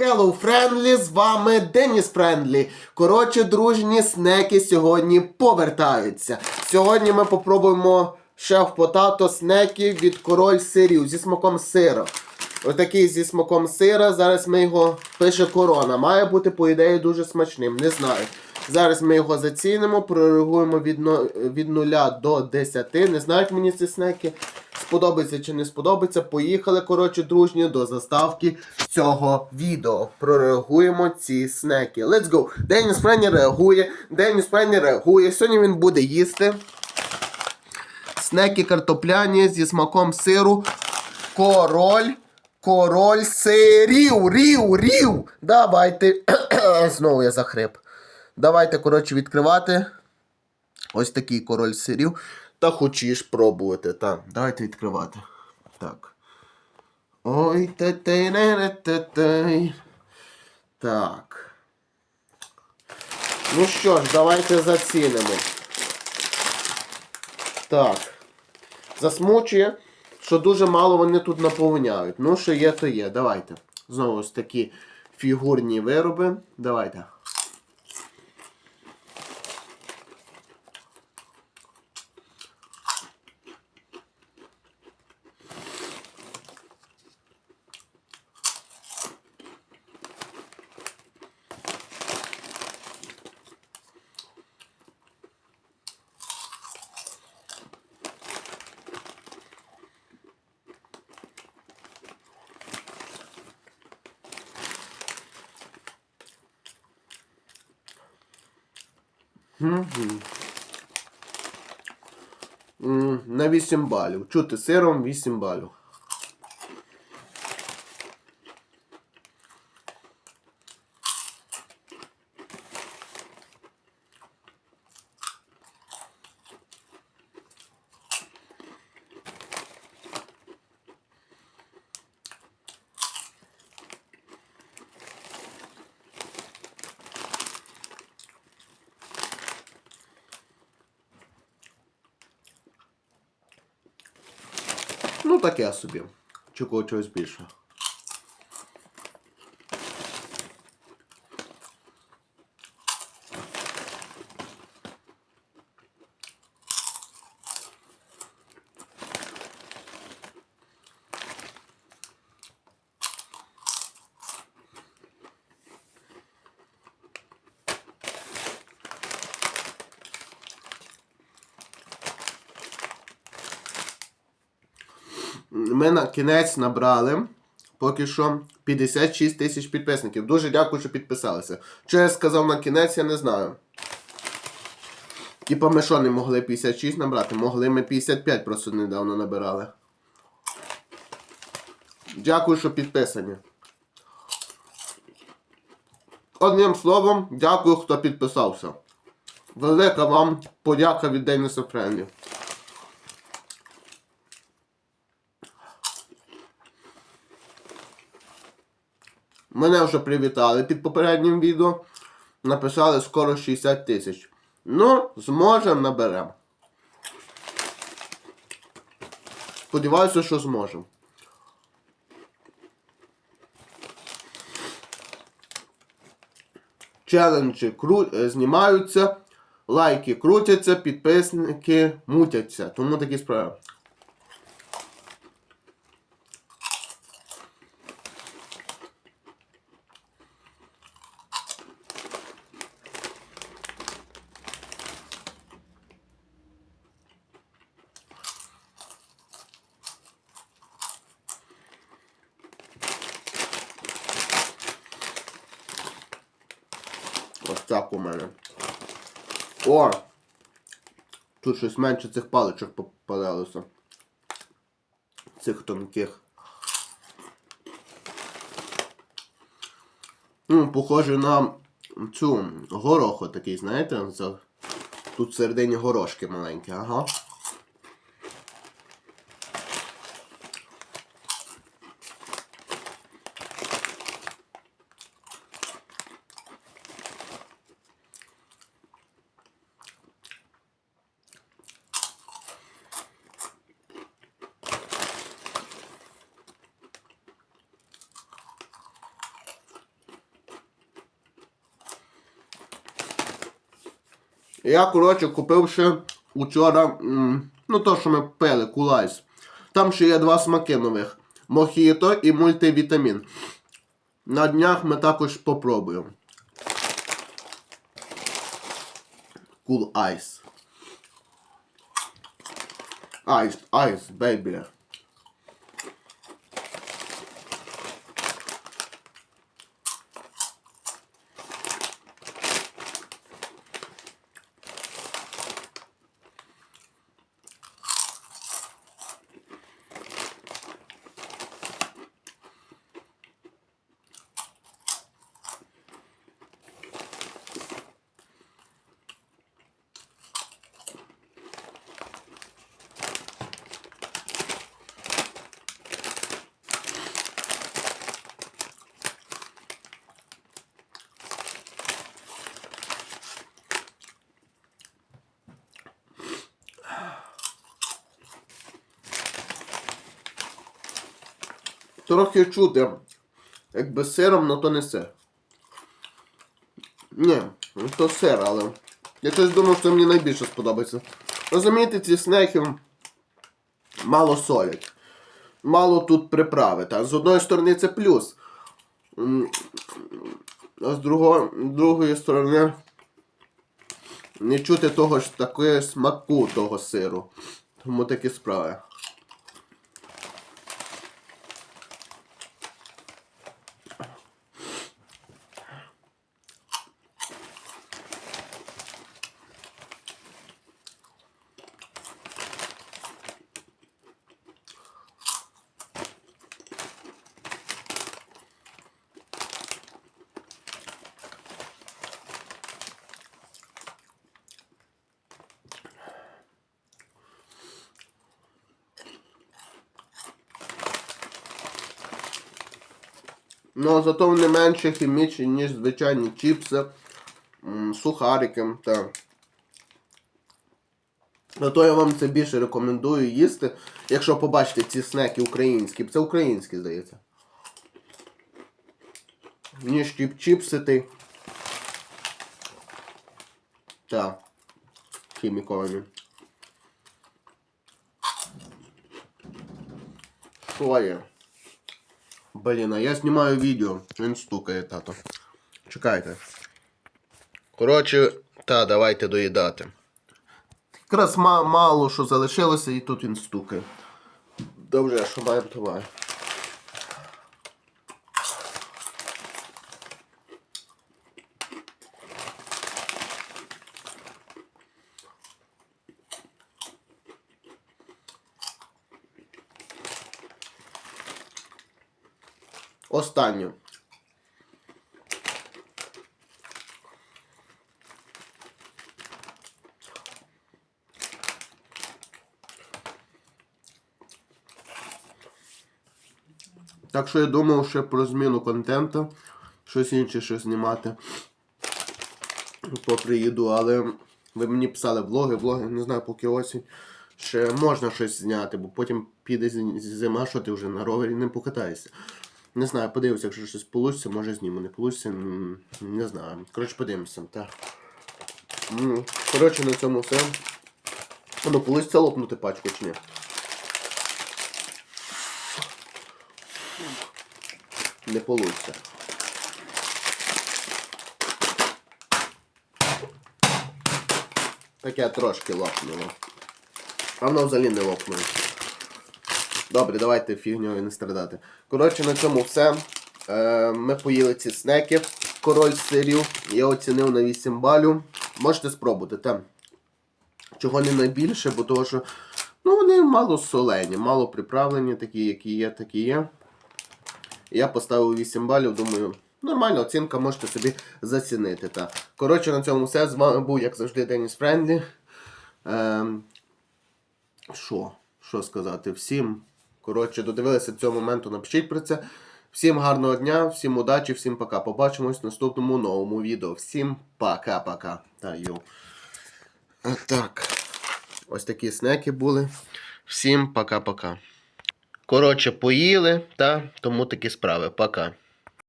Hello, Friendly, з вами Деніс Френдлі. Коротше, дружні снеки сьогодні повертаються. Сьогодні ми попробуємо шеф потато снеки від король сирів зі смаком сира. Отакий зі смаком сира. Зараз ми його пише корона. Має бути, по ідеї, дуже смачним. Не знаю. Зараз ми його зацінимо, прореагуємо від, від 0 до 10. Не знають мені ці снеки. Сподобається чи не сподобається. Поїхали, коротше, дружні, до заставки цього відео. Прореагуємо ці снеки. Let's go! Деніс Френі реагує. Деніс Френі реагує. Сьогодні він буде їсти. Снеки картопляні зі смаком сиру. Король. Король сирів. Рів, рів. Давайте. Знову я захрип. Давайте, коротше, відкривати. Ось такий король сирів. Та хочеш пробувати. Так, давайте відкривати. Так. Ой, те те не не те те Так. Ну що ж, давайте зацінимо. Так. Засмучує, що дуже мало вони тут наповняють. Ну, що є, то є. Давайте. Знову ж такі фігурні вироби. Давайте. На 8 балів. Чути сиром 8 балів. Ну, таке собі. Чекаю чогось більше. Ми на кінець набрали поки що 56 тисяч підписників. Дуже дякую, що підписалися. Що я сказав на кінець, я не знаю. Типа ми що не могли 56 набрати? Могли ми 55 просто недавно набирали. Дякую, що підписані. Одним словом, дякую, хто підписався. Велика вам подяка від Деніса Френлі. Мене вже привітали під попереднім відео. Написали скоро 60 тисяч. Ну, зможемо наберемо. Сподіваюся, що зможемо. Челенджі кру... е, знімаються, лайки крутяться, підписники мутяться. Тому такі справи. Так у мене. О! Тут щось менше цих паличок попадалося. Цих тонких. Ну, похоже на цю гороху такий, знаєте? Тут всередині горошки маленькі, ага. Я, коротше, купив ще учора, м, ну то, що ми пили, кулайс. Там ще є два смаки нових: мохіто і мультивітамін. На днях ми також попробуємо. Ice. Ice, ice, baby. Трохи чути, якби сиром, но то не сир. Ні, ну то сир, але. Я щось думав, що мені найбільше сподобається. Розумієте, ці снеки мало солять. Мало тут приправи. Та? З одної сторони це плюс. А з другого, другої сторони не чути того ж такої смаку того сиру. Тому такі справи. Ну, зато вони менше хімічні, ніж звичайні чіпси, сухарики. Та. Зато я вам це більше рекомендую їсти, якщо побачите ці снеки українські. Це українські, здається. Ніж чіп чіпси ти. Так. Хіміковані. Що є? Блін, а я знімаю відео. Він стукає, тато. Чекайте. Коротше, та, давайте доїдати. Якраз мало що залишилося і тут він стукає. Добре, що маємо, то Останню. Так що я думав ще про зміну контенту, щось інше ще знімати по приїду, але ви мені писали влоги, влоги, не знаю, поки осінь. Ще можна щось зняти, бо потім піде зима, що ти вже на ровері не покатаєшся. Не знаю, подивимося, якщо щось вийде, може зніму, не вийде, не знаю. Коротше, подивимося, так. Коротше, на цьому все. Ну, вийде лопнути пачку чи ні? Не вийде. Таке трошки лопнуло. А воно взагалі не лопнуло. Добре, давайте фігньою не страдати. Коротше, на цьому все. Е, ми поїли ці снеки. Король сирів. Я оцінив на 8 балів. Можете спробувати, там. Чого не найбільше, бо того, що ну, вони мало солені, мало приправлені, такі, які є, такі є. Я поставив 8 балів, думаю, нормальна оцінка, можете собі зацінити. Та. Коротше, на цьому все. З вами був, як завжди, Деніс Френдлі. Ем, що? Що сказати? Всім. Коротше, додивилися до цього моменту, напишіть про це. Всім гарного дня, всім удачі, всім пока. Побачимось в наступному новому відео. Всім пока-пока. Та йо. Так. Ось такі снеки були. Всім пока-пока. Коротше, поїли, та тому такі справи. Пока.